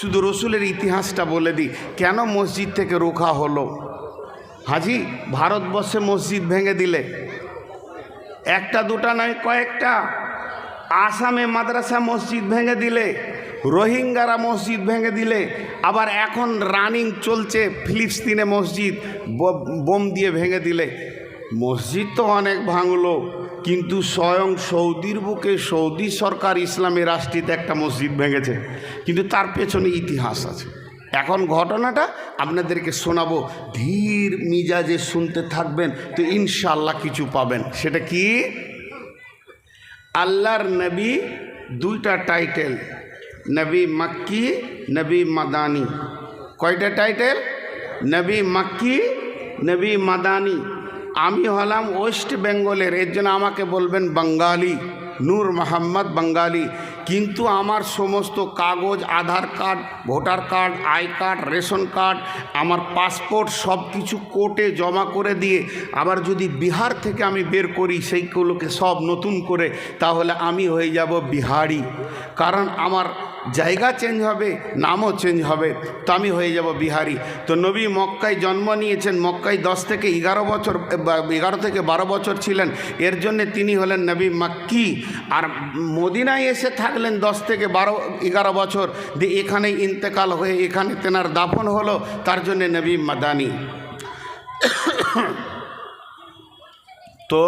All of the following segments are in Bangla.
শুধু রসুলের ইতিহাসটা বলে দিই, কেন মসজিদ থেকে রোখা হলো? হাজি, ভারতবর্ষে মসজিদ ভেঙে দিলে। একটা, দুটা নয়, কয়েকটা। আসামে মাদ্রাসা মসজিদ ভেঙে দিলে, রোহিঙ্গারা মসজিদ ভেঙে দিলে, আবার এখন রানিং চলছে ফিলিস্তিনে মসজিদ বোম দিয়ে ভেঙে দিলে। মসজিদ তো অনেক ভাঙলো। কিন্তু স্বয়ং সৌদির বুকে সৌদি সরকার ইসলামী রাষ্ট্রীতে একটা মসজিদ ভেঙেছে। কিন্তু তার পেছনে ইতিহাস আছে। এখন ঘটনাটা আপনাদেরকে শোনাবো। ধীর মিজাজে শুনতে থাকবেন তো ইনশাল্লাহ কিছু পাবেন। সেটা কি? আল্লাহর নবী দুইটা টাইটেল। নবী মাক্কি, নবী মাদানি। কয়টা টাইটেল? নবী মাক্কি, নবী মাদানি। আমি হলাম ওয়েস্ট বেঙ্গলের, এর জন্য আমাকে বলবেন বাঙ্গালি নূর মোহাম্মদ বাঙ্গালি কিন্তু আমার সমস্ত কাগজ, Aadhaar card, voter card, I card, ration card, আমার পাসপোর্ট সব কিছু কোর্টে জমা করে দিয়ে আবার যদি বিহার থেকে আমি বের করি, সেইগুলোকে সব নতুন করে, তাহলে আমি হয়ে যাব বিহারি। কারণ আমার জায়গা চেঞ্জ হবে, নামও চেঞ্জ হবে তো আমি হয়ে যাব বিহারি। তো নবী মক্কায় জন্ম নিয়েছেন, মক্কায় দশ থেকে এগারো বছর এগারো থেকে বারো বছর ছিলেন। এর জন্যে তিনি হলেন নবী মাক্কি। আর মদিনায় এসে থাকলেন দশ থেকে বারো, এগারো বছর। দিয়ে এখানে ইন্তেকাল হয়ে এখানে তেনার দাফন হলো, তার জন্যে নবী মাদানি। তো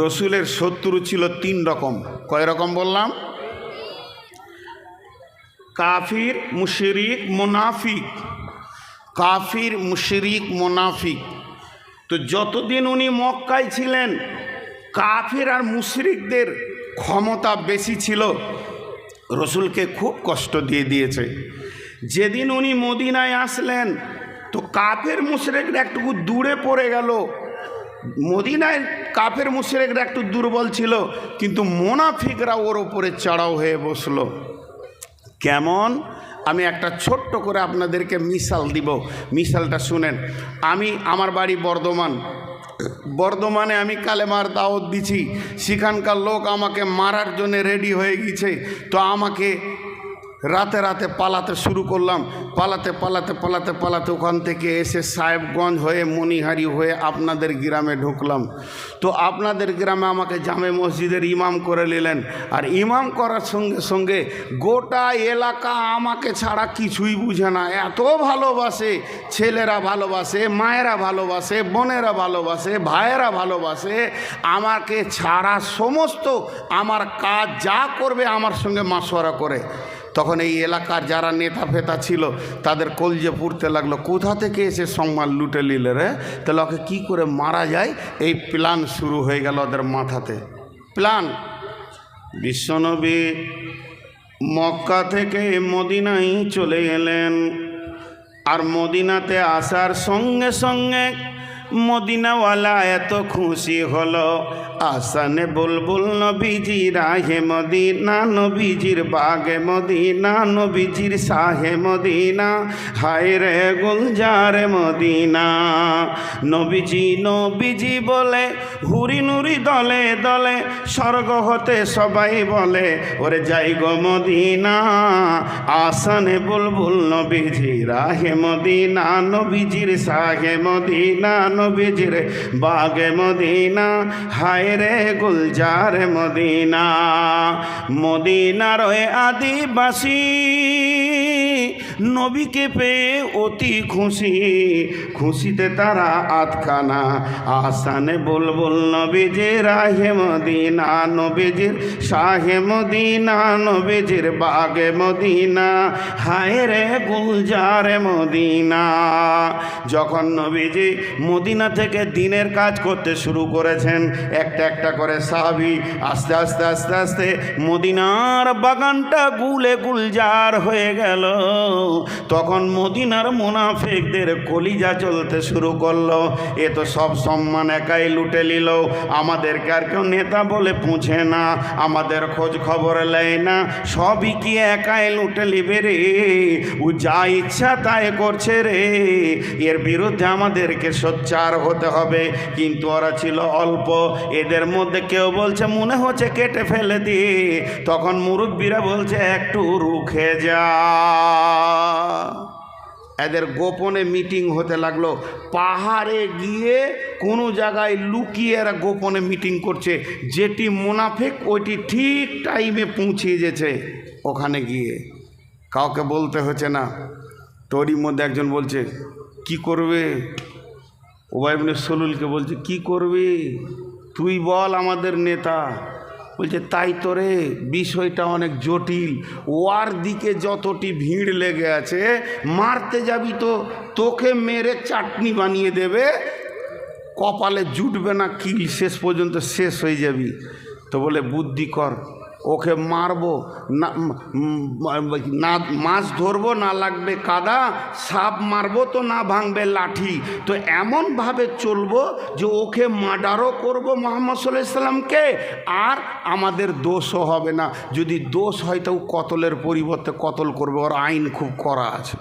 রসুলের শত্রু ছিল তিন রকম। কয় রকম বললাম? কাফির, মুশরিক, মুনাফিক। কাফির, মুশরিক, মুনাফিক। তো যতদিন উনি মক্কায় ছিলেন, কাফির আর মুশরিকদের ক্ষমতা বেশি ছিল। রসুলকে খুব কষ্ট দিয়ে দিয়েছে। যেদিন উনি মদিনায় আসলেন, তো কাফের, মুশরেকরা একটু দূরে পড়ে গেল। মদিনায় কাফের, মুশরেকরা একটু দুর্বল ছিল, কিন্তু মোনাফিকরা ওর ওপরে চড়াও হয়ে বসল। কেমন? আমি একটা ছোট্ট করে আপনাদেরকে মিশাল দিব। মিশালটা শুনেন, আমি আমার বাড়ি বর্ধমান। বর্ধমানে আমি কালেমার দাওয়াত দিছি। সেখানকার লোক আমাকে মারার জন্য রেডি হয়ে গেছে। তো আমাকে রাতে রাতে পালাতে শুরু করলাম। পালাতে পালাতে পালাতে পালাতে ওখান থেকে এসে সাহেবগঞ্জ হয়ে মণিহারি হয়ে আপনাদের গ্রামে ঢুকলাম। তো আপনাদের গ্রামে আমাকে জামে মসজিদের ইমাম করে নিলেন। আর ইমাম করার সঙ্গে সঙ্গে গোটা এলাকা আমাকে ছাড়া কিছুই বুঝে না। এত ভালোবাসে, ছেলেরা ভালোবাসে, মায়েরা ভালোবাসে, বোনেরা ভালোবাসে, ভাইয়েরা ভালোবাসে, আমাকে ছাড়া সমস্ত আমার কাজ যা করবে আমার সঙ্গে মাসোয়ারা করে। তখন এই এলাকার যারা নেতা ফেতা ছিল, তাদের কলজে পুড়তে লাগল। কোথা থেকে এসে সম্মান লুটে নিলে রে? তাহলে ওকে কী করে মারা যায়? এই প্ল্যান শুরু হয়ে গেল ওদের মাথাতে। প্ল্যান? বিশ্বনবী মক্কা থেকে মদিনায় চলে এলেন। আর মদিনাতে আসার সঙ্গে সঙ্গে মদিনাওয়ালা এত খুশি হলো। আসানে বুলবুল নবীজি, রাহে মদিনা, নবীজির বাগে মদিনা, নবীজির সাহে মদিনা, হায় রে গুলজারে মদিনা। নবীজি নবীজি বলে, হুরি নুরি দলে দলে স্বর্গ হতে সবাই বলে, ওরে যাই গো মদিনা। আসানে বুলবুল নবীজি, রাহে মদিনা, নবীজির সাহে মদিনা নবীজির বাগে মদিনা। হায় রে গুলজার মদিনা। মদিনার রয়ে আদিবাসী নবীকে পেয়ে অতি খুশি। খুশিতে তারা আতখানা আসানে বুলবুল নবীজির রাহে মদিনা, নবীজির শাহে মদিনা, নবীজির বাগে মদিনা, হায় রে গুলজারে মদিনা। যখন নবীজি মদিনা থেকে দিনের কাজ করতে শুরু করেছেন, একটা একটা করে সাহাবি আস্তে আস্তে আস্তে আস্তে মদিনার বাগানটা গুলে গুলজার হয়ে গেল। তখন মদিনার মোনাফেকদের কলিজা চলতে শুরু করল। এ তো সব সম্মান একাই লুটে নিল। আমাদেরকে আর কেউ নেতা বলে পুঁছে না। আমাদের খোঁজ খবর নেয় না। সবই কি একাই লুটে নিবে রে? ও যা ইচ্ছা তাই করছে রে। এর বিরুদ্ধে আমাদেরকে সোচ্চার হতে হবে। কিন্তু ওরা ছিল অল্প। এদের মধ্যে কেউ বলছে, মনে হচ্ছে কেটে ফেলে দিয়ে তখন মুরব্বীরা বলছে, একটু রুখে যা। এদের গোপনে মিটিং হতে লাগল। পাহাড়ে গিয়ে কোনো জায়গায় লুকিয়ে এরা গোপনে মিটিং করছে। যেটি মুনাফেক ওইটি ঠিক টাইমে পৌঁছিয়ে যেছে ওখানে গিয়ে। কাউকে বলতে হচ্ছে না। তোরই মধ্যে একজন বলছে, কি করবে? ওবাইবনে সলুলকে বলছে, কি করবে? তুই বল আমাদের নেতা। বলছে, তাই তো রে, বিষয়টা অনেক জটিল। ওয়ার দিকে যতটি ভিড় লেগে আছে, মারতে যাবি তো, তোকে মেরে চাটনি বানিয়ে দেবে। কপালে জুটবে না, কিল শেষ পর্যন্ত শেষ হয়ে যাবি। তো বলে, বুদ্ধি কর। ওকে মারবো, না মাছ ধরবো, না লাগবে কাদা, সাপ মারবো তো না ভাঙবে লাঠি। তো এমনভাবে চলবো যে ওকে মার্ডারও করব মোহাম্মদ সাল্লাহ আর আমাদের দোষও হবে না। যদি দোষ হয় তো কতলের পরিবর্তে কতল করবে, ওর আইন খুব করা আছে।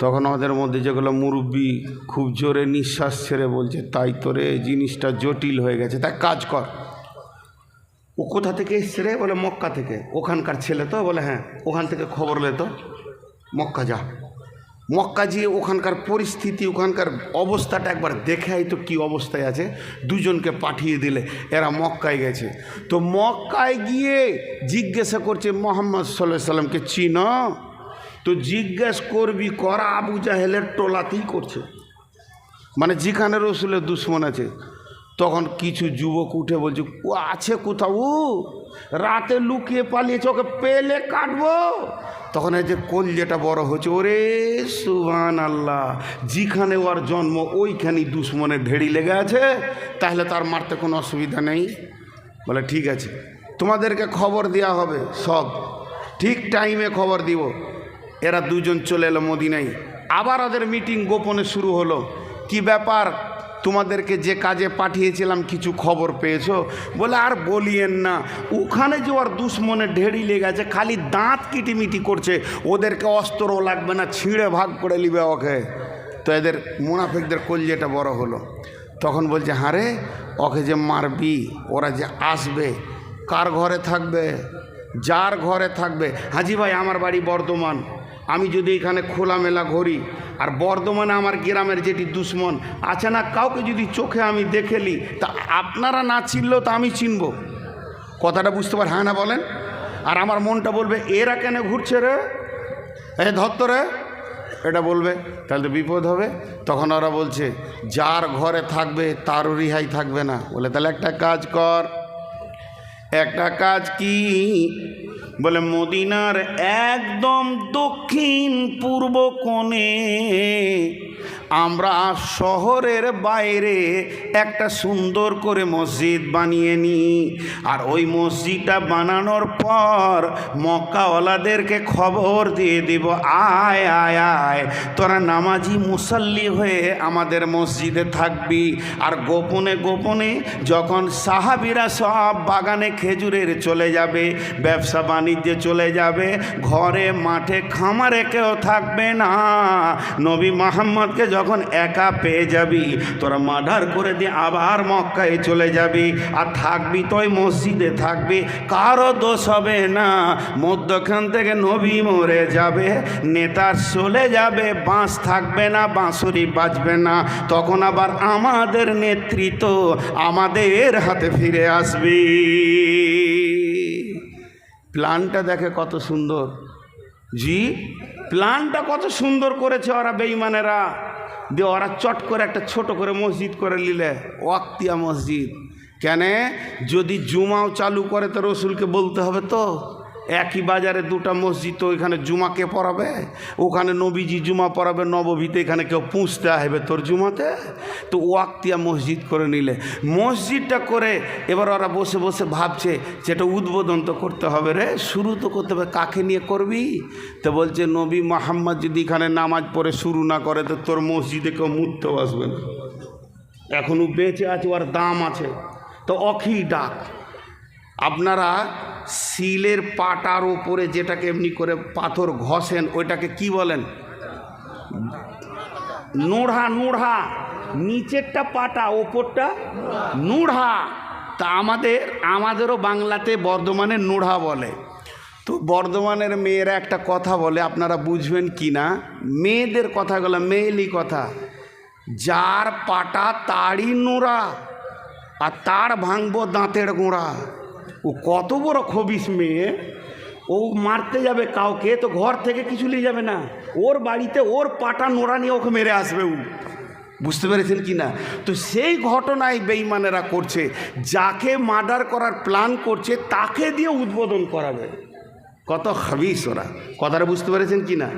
তখন আমাদের মধ্যে যেগুলো মুরব্বী খুব জোরে নিঃশ্বাস ছেড়ে বলছে, তাই তোরে জিনিসটা জটিল হয়ে গেছে তাই কাজ কর। ও কোথা থেকে এসছে রে? বলে মক্কা থেকে। ওখানকার ছেলে তো? বলে হ্যাঁ ওখান থেকে খবর লে তো। মক্কা যা। মক্কা গিয়ে ওখানকার পরিস্থিতি, ওখানকার অবস্থাটা একবার দেখে তো কী অবস্থায় আছে। দুজনকে পাঠিয়ে দিলে, এরা মক্কায় গেছে। তো মক্কায় গিয়ে জিজ্ঞাসা করছে, মোহাম্মদ সাল্লাহ সাল্লামকে চিন? তো জিজ্ঞেস করবি, করা আবু জাহেলের টোলাতেই করছে। মানে যেখানে রসুলের দুশ্মন আছে। তখন কিছু যুবক উঠে বলছে, ও আছে কোথাও? রাতে লুকিয়ে পালিয়েছে, ওকে পেলে কাটবো? তখন এই যে কোল যেটা বড় হচ্ছে ওরে সুবান আল্লাহ যেখানে ওর জন্ম, ওইখানেই দুশ্মনের ঢেড়ি লেগে আছে, তাহলে তার মারতে কোনো অসুবিধা নেই। বলে, ঠিক আছে, তোমাদেরকে খবর দেওয়া হবে, সব। ঠিক টাইমে খবর দিব। এরা দুজন চলে এলো মদিনায়। আবার ওদের মিটিং গোপনে শুরু হলো। কি ব্যাপার? তোমাদেরকে যে কাজে পাঠিয়েছিলাম, কিছু খবর পেয়েছ? বলে, আর বলিয়েন না। ওখানে যে ওর দুশ্মনে ঢেড়ি লেগে আছে খালি দাঁত কিটিমিটি করছে, ওদেরকে অস্ত্রও লাগবে না, ছিঁড়ে ভাগ করে নিবে ওকে। তো এদের মুনাফেকদের কলজেটা বড় হলো। তখন বলছে হ্যাঁ রে, ওকে যে মারবি, ওরা যে আসবে, কার ঘরে থাকবে? যার ঘরে থাকবে? হাজি ভাই, আমার বাড়ি বর্ধমান। আমি যদি এখানে খোলামেলা ঘুরি আর বর্ধমানে আমার গ্রামের যেটি দুশ্মন, আছে না কাউকে যদি চোখে আমি দেখেলি তা আপনারা না চিনলেও তা আমি চিনব। কথাটা বুঝতে পার হ্যাঁ না বলেন? আর আমার মনটা বলবে, এরা কেন ঘুরছে রে? এ ধত্ত রে। এটা বলবে, তাহলে তো বিপদ হবে। তখন ওরা বলছে, যার ঘরে থাকবে, তারও রিহাই থাকবে না। বলে, তাহলে একটা কাজ কর, একটা কাজ কি? বলে মদিনার একদম দক্ষিণ পূর্ব কোণে আমরা শহরের বাইরে একটা সুন্দর করে মসজিদ বানিয়ে নিই। আর ওই মসজিদটা বানানোর পর মক্কাওয়ালাদেরকে খবর দিয়ে দিব, আয় আয় আয়, তোরা নামাজি মুসাল্লি হয়ে আমাদের মসজিদে থাকবি। আর গোপনে গোপনে যখন সাহাবিরা সব বাগানে খেজুরের চলে যাবে, ব্যবসা বাণিজ্যে চলে যাবে, ঘরে, মাঠে, খামারে কেউ থাকবে না। নবী মাহমদকে যখন একা পেয়ে যাবি, তোরা মার্ডার করে দিয়ে আবার মক্কায় চলে যাবি আর থাকবি তো ওই মসজিদে থাকবি। কারও দোষ হবে না। মধ্যখান থেকে নবী মরে যাবে নেতার চলে যাবে, বাঁশ থাকবে না, বাঁশুরি বাজবে না। তখন আবার আমাদের নেতৃত্ব আমাদের হাতে ফিরে আসবি। প্ল্যানটা দেখে কত সুন্দর। জি, প্ল্যানটা কত সুন্দর করেছে ওরা বেইমানেরা দিয়ে ওরা চট করে একটা ছোট করে মসজিদ করে নিলে। ওয়াক্তিয়া মসজিদ। কেন? যদি জুমাও চালু করে তো রসুলকে বলতে হবে তো। একই বাজারে দুটা মসজিদ, তো এখানে জুমাকে পড়াবে? ওখানে নবীজি জুমা পড়াবে নবভীতে এখানে কেউ পুঁছতে আসবে তোর জুমাতে? তো ওয়াক্তিয়া মসজিদ করে নিলে। মসজিদটা করে এবার ওরা বসে বসে ভাবছে যেটা উদ্বোধন তো করতে হবে রে। শুরু তো করতে হবে, কাকে নিয়ে করবি? তো বলছে, নবী মোহাম্মদ যদি এখানে নামাজ পড়ে শুরু না করে, তো তোর মসজিদে কেউ মুততেও আসবে না। এখনও বেঁচে আছে, ওর দাম আছে। তো অখি ডাক। আপনারা শিলের পাটার ওপরে যেটাকে এমনি করে পাথর ঘষেন, ওইটাকে কি বলেন? নোড়া নোড়া। নিচেরটা পাটা, ওপরটা নুড়া। তা আমাদের, আমাদেরও বাংলাতে বর্ধমানে নোড়া বলে। তো বর্ধমানের মেয়েরা একটা কথা বলে, আপনারা বুঝবেন কি না? মেয়েদের কথাগুলো, মেয়েলি কথা। যার পাটা তারই নোড়া, আর তার ভাঙবো দাঁতের গোড়া। ও কত বড় খবিস মেয়ে। ও মারতে যাবে কাউকে, তো ঘর থেকে কিছু নিয়ে যাবে না। ওর বাড়িতে ওর পাটা নোড়া নিয়ে ওকে মেরে আসবে ও। বুঝতে পেরেছেন কি না? তো সেই ঘটনায় বেইমানেরা করছে, যাকে মার্ডার করার প্ল্যান করছে, তাকে দিয়ে উদ্বোধন করাবে। কত হাবিস ওরা। কথাটা বুঝতে পেরেছেন কি না?